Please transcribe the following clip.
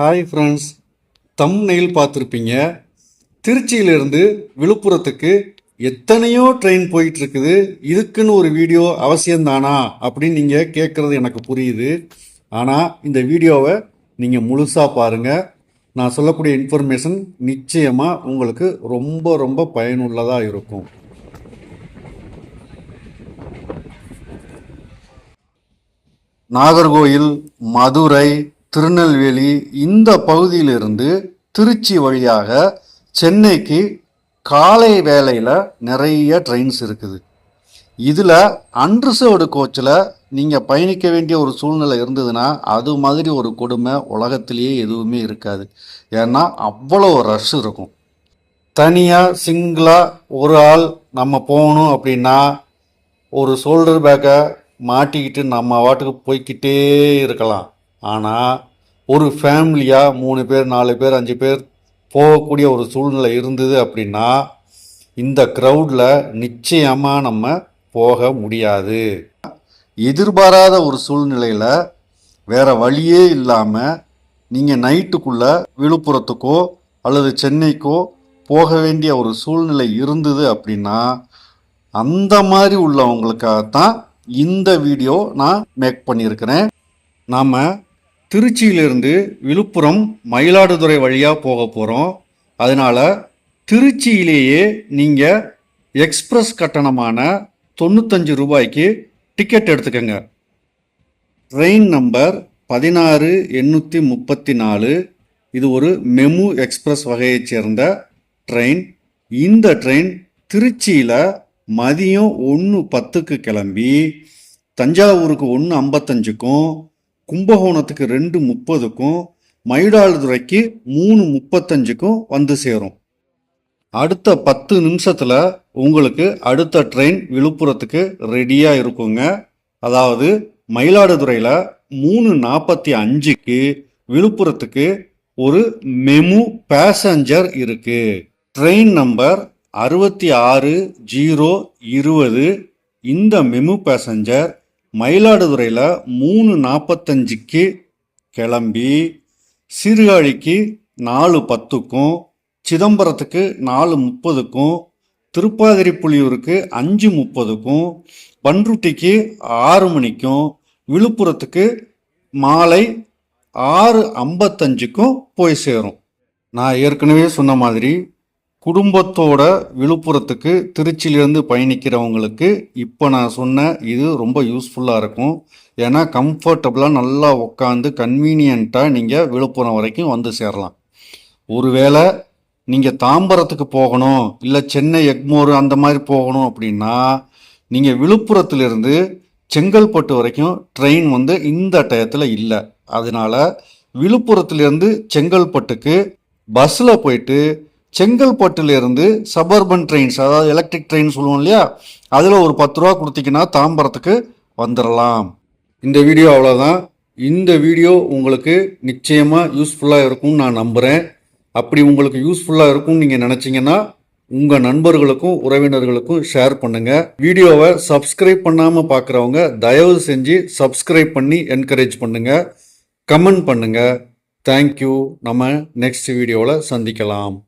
Hi friends தம் nail பார்த்துருப்பீங்க. திருச்சியிலிருந்து விழுப்புரத்துக்கு எத்தனையோ ட்ரெயின் போயிட்டுருக்குது. இதுக்குன்னு ஒரு வீடியோ அவசியம்தானா? அப்படின்னு நீங்கள் கேட்குறது எனக்கு புரியுது. ஆனால் இந்த வீடியோவை நீங்கள் முழுசாக பாருங்கள் நான் சொல்லக்கூடிய இன்ஃபர்மேஷன் நிச்சயமாக உங்களுக்கு ரொம்ப ரொம்ப பயனுள்ளதாக இருக்கும். நாகர்கோயில் மதுரை திருநெல்வேலி இந்த பகுதியிலிருந்து திருச்சி வழியாக சென்னைக்கு காலை வேளையில் நிறைய ட்ரெயின்ஸ் இருக்குது. இதில் அன்ரிசர்வ்டு கோச்சில் நீங்கள் பயணிக்க வேண்டிய ஒரு சூழ்நிலை இருந்ததுன்னா அது மாதிரி ஒரு கொடுமை உலகத்திலேயே எதுவுமே இருக்காது. ஏன்னா அவ்வளோ ரஷ் இருக்கும். தனியாக சிங்கிளாக ஒரு ஆள் நம்ம போகணும் அப்படின்னா ஒரு ஷோல்டர் பேக்கை மாட்டிக்கிட்டு நம்ம வாட்டுக்கு போய்க்கிட்டே இருக்கலாம். ஆனால் ஒரு ஃபேமிலியாக மூணு பேர் நாலு பேர் அஞ்சு பேர் போகக்கூடிய ஒரு சூழ்நிலை இருந்தது அப்படின்னா இந்த க்ரௌடில் நிச்சயமாக நம்ம போக முடியாது. எதிர்பாராத ஒரு சூழ்நிலையில் வேறு வழியே இல்லாமல் நீங்கள் நைட்டுக்குள்ளே விழுப்புரத்துக்கோ அல்லது சென்னைக்கோ போக வேண்டிய ஒரு சூழ்நிலை இருந்தது அப்படின்னா அந்த மாதிரி உள்ளவங்களுக்காகத்தான் இந்த வீடியோ நான் மேக் பண்ணியிருக்கிறேன். நாம் திருச்சியிலிருந்து விழுப்புரம் மயிலாடுதுறை வழியாக போக போகிறோம் அதனால் திருச்சியிலேயே நீங்கள் எக்ஸ்பிரஸ் கட்டணமான தொண்ணூத்தஞ்சு ரூபாய்க்கு டிக்கெட் எடுத்துக்கோங்க. ட்ரெயின் நம்பர் பதினாறு எண்ணூற்றி முப்பத்தி நாலு இது ஒரு மெமு எக்ஸ்பிரஸ் வகையைச் சேர்ந்த ட்ரெயின். இந்த ட்ரெயின் திருச்சியில் மதியம் ஒன்று பத்துக்கு கிளம்பி தஞ்சாவூருக்கு ஒன்று ஐம்பத்தஞ்சுக்கும் கும்பகோணத்துக்கு ரெண்டு முப்பதுக்கும் மயிலாடுதுறைக்கு மூணு முப்பத்தஞ்சுக்கும் வந்து சேரும். அடுத்த பத்து நிமிஷத்தில் உங்களுக்கு அடுத்த ட்ரெயின் விழுப்புரத்துக்கு ரெடியாக இருக்குங்க. அதாவது மயிலாடுதுறையில் மூணு நாற்பத்தி அஞ்சுக்கு விழுப்புரத்துக்கு ஒரு மெமு பேசஞ்சர் இருக்கு. ட்ரெயின் நம்பர் அறுபத்தி ஆறு ஜீரோ இருபது. இந்த மெமு பேசஞ்சர் மயிலாடுதுறையில் மூணு நாற்பத்தஞ்சுக்கு கிளம்பி சீர்காழிக்கு நாலு பத்துக்கும் சிதம்பரத்துக்கு நாலு முப்பதுக்கும் திருப்பாதிரிப்புலியூருக்கு அஞ்சு முப்பதுக்கும் பன்ருட்டிக்கு ஆறு மணிக்கும் விழுப்புரத்துக்கு மாலை ஆறு ஐம்பத்தஞ்சுக்கும் போய் சேரும். நான் ஏற்கனவே சொன்ன மாதிரி குடும்பத்தோட விழுப்புரத்துக்கு திருச்சியிலேருந்து பயணிக்கிறவங்களுக்கு இப்போ நான் சொன்ன இது ரொம்ப யூஸ்ஃபுல்லாக இருக்கும். ஏன்னா கம்ஃபர்டபுளாக நல்லா உட்காந்து கன்வீனியண்ட்டாக நீங்கள் விழுப்புரம் வரைக்கும் வந்து சேரலாம். ஒருவேளை நீங்கள் தாம்பரத்துக்கு போகணும் இல்லை சென்னை எக்மோர் அந்த மாதிரி போகணும் அப்படின்னா நீங்கள் விழுப்புரத்துலேருந்து செங்கல்பட்டு வரைக்கும் ட்ரெயின் வந்து இந்த டயத்தில் இல்லை. அதனால் விழுப்புரத்துலேருந்து செங்கல்பட்டுக்கு பஸ்ஸில் போயிட்டு செங்கல்பட்டுலேருந்து சபர்பன் ட்ரெயின்ஸ் அதாவது எலக்ட்ரிக் ட்ரெயின் சொல்லுவோம் இல்லையா? அதில் ஒரு பத்து ரூபா கொடுத்தீங்கன்னா தாம்பரத்துக்கு வந்துடலாம் இந்த வீடியோ அவ்வளோதான் இந்த வீடியோ உங்களுக்கு நிச்சயமாக யூஸ்ஃபுல்லாக இருக்கும்னு நான் நம்புகிறேன் அப்படி உங்களுக்கு யூஸ்ஃபுல்லாக இருக்கும்னு நீங்கள் நினச்சிங்கன்னா உங்கள் நண்பர்களுக்கும் உறவினர்களுக்கும் ஷேர் பண்ணுங்கள் வீடியோவை சப்ஸ்கிரைப் பண்ணாமல் பார்க்குறவங்க தயவு செஞ்சு சப்ஸ்கிரைப் பண்ணி என்கரேஜ் பண்ணுங்கள் கமெண்ட் பண்ணுங்கள் தேங்க்யூ நம்ம நெக்ஸ்ட் வீடியோவில் சந்திக்கலாம்.